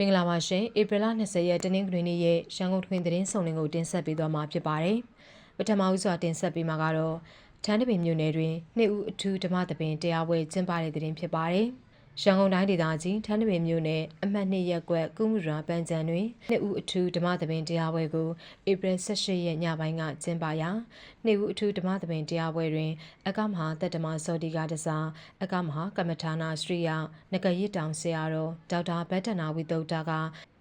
မင်္ဂလာပါရှင်ဧပြီလ20ရက်တနင်္ဂနွေနေ့ရဲ့ရန်ကုန်ထွင်သတင်းဆောင်လင်းကိုတင်ဆက်ပေးသွားမှာဖြစ်ပါတယ်ပထမဦးစွာတင်ဆက်ပေးမှာကတော့ထန်းတပင်မြို့နယ်တွင်နှစ်ဦးအထူးဓမ္မသပင်တရားပွဲကျင်းပတဲ့သတင်းဖြစ်ပါတယ် ရန်ကုန်တိုင်းဒေသကြီးထန်းတပင်မြို့နယ်အမှတ်2ရပ်ကွက်ကုမှုရာပန်းချံတွင်နှစ်ဦးအထူးဓမ္မသပင်တရားပွဲကိုဧပြီ18ရက်ညပိုင်းကကျင်းပရာနှစ်ဦးအထူးဓမ္မသပင်တရားပွဲတွင် အကမဟာတတ္တမစောတိကတစားအကမဟာကမ္မထာနာစရိယနဂရစ်တောင်ဆရာတော်ဒေါက်တာဘတ်တနာဝိသုဒ္ဓက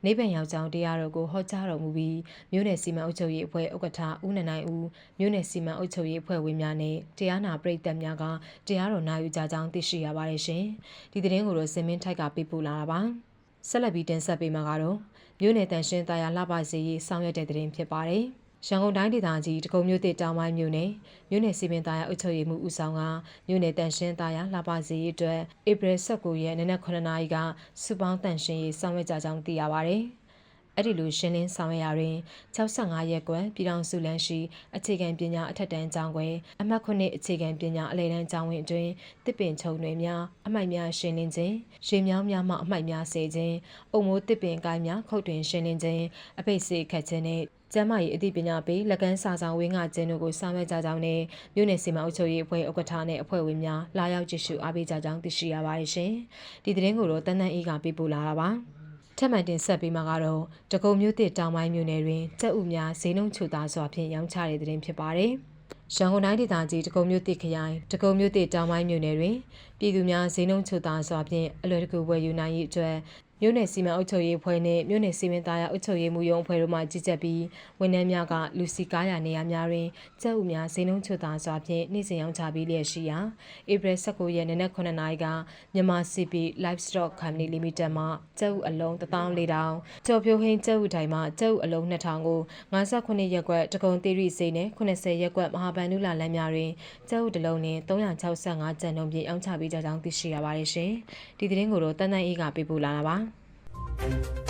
နေပန်ယောက်ျောင်းတရားတော်ကိုဟောကြားတော်မူပြီးမြို့နယ်စီမံအုပ်ချုပ်ရေးအဖွဲ့ဥက္ကဋ္ဌဦးနနိုင်ဦးမြို့နယ်စီမံအုပ်ချုပ်ရေးအဖွဲ့ဝင်များနဲ့တရားနာပရိသတ်များကတရားတော်နာယူကြကြောင်းသိရှိရပါတယ်ရှင်။ဒီသတင်းကိုတော့စင်မင်းထိုက်ကပေးပို့လာတာပါ။ဆက်လက်ပြီးတင်ဆက်ပေးမှာကတော့မြို့နယ်တန်ရှင်းတရားလှပစေရေးဆောင်ရွက်တဲ့သတင်းဖြစ်ပါတယ်။ ရန်ကုန်တိုင်းဒေသကြီးတကုံမြို့တစ်တောင်ပိုင်းမြို့နယ်မြို့နယ်စီမံသားရအုပ်ချုပ်ရေးမှုဦးဆောင်ကမြို့နယ်တန်ရှင်းသားရလှပစီရေးအတွက်ဧပြီ19ရက်နေ့နက်9နာရီကစုပေါင်းတန်ရှင်းရေးဆောင်ရွက်ကြကြောင်းသိရပါဗျ။ အဲ့ဒီလိုရှင်းလင်းဆောင်ရွက်ရာတွင်65ရက်ကွယ်ပြည်ထောင်စုလမ်းရှိအခြေခံပညာအထက်တန်းကျောင်းကွယ်အမှတ်9အခြေခံပညာအလယ်တန်းကျောင်းဝင်အတွင်းတစ်ပင်ချုံတွေများအမိုက်များရှင်းလင်းခြင်းရေမြောင်းများမှအမိုက်များစေခြင်းအုံမိုးတစ်ပင်ကိုင်းများခုတ်တွင်ရှင်းလင်းခြင်းအပိတ်စေခတ်ခြင်းနဲ့ကျမ်းမာရေးအသိပညာပေးလက်ကမ်းစာဆောင်ဝင်းကကျင်းတို့ကိုဆောင်ရွက်ကြကြောင်းနဲ့မြို့နယ်စီမံအုပ်ချုပ်ရေးအဖွဲ့ဥက္ကဋ္ဌနဲ့အဖွဲ့ဝင်များလာရောက်ကြည့်ရှုအားပေးကြကြောင်းသိရှိရပါတယ်ရှင်။ဒီသတင်းကိုတော့တန်တန်အေးကပေးပို့လာတာပါ။ ထပ်မံတင်ဆက်ပေးမှာကတော့တကုံမြို့တစ်တောင်ပိုင်းမြို့နယ်တွင်ကြက်ဥများဈေးနှုန်းချူတာစွာဖြင့်ရောင်းချတဲ့သတင်းဖြစ်ပါတယ်။ရန်ကုန်တိုင်းဒေသကြီးတကုံမြို့တစ်ခရိုင်တကုံမြို့တစ်တောင်ပိုင်းမြို့နယ်တွင်ပြည်သူများဈေးနှုန်းချူတာစွာဖြင့်အလွယ်တကူဝယ်ယူနိုင်ရေးအတွက် မြို့နယ်စီမံအုပ်ချုပ်ရေးအဖွဲ့နဲ့မြို့နယ်စီမံသားရအုပ်ချုပ်ရေးမှုရုံးအဖွဲ့တို့မှကြီးကြပ်ပြီးဝန်ထမ်းများကလူစီကားရနေရာများတွင်ကျပ်ဥများဈေးနှုန်းချွတ်သားစွာဖြင့်နေ့စဉ်ရောင်းချပြီးလျက်ရှိရာဧပြီ19ရက်နေ့နက်9နာရီကမြန်မာ CP Livestock Company Limited မှကျပ်ဥအလုံး14000ကျော်ဖြိုးဟင်းကျပ်ဥတိုင်းမှကျပ်ဥအလုံး2000ကို58ရက်ကွက်တကုံသေးရိစေနဲ့80ရက်ကွက်မဟာဗန္ဓုလာလမ်းများတွင်ကျပ်ဥတစ်လုံးနှင့်365ကျပ်နှုန်းဖြင့်ရောင်းချပြီးကြကြောင်းသိရှိရပါတယ်ရှင်ဒီသတင်းကိုတော့တန်တန်အေးကပေးပို့လာတာပါ thank you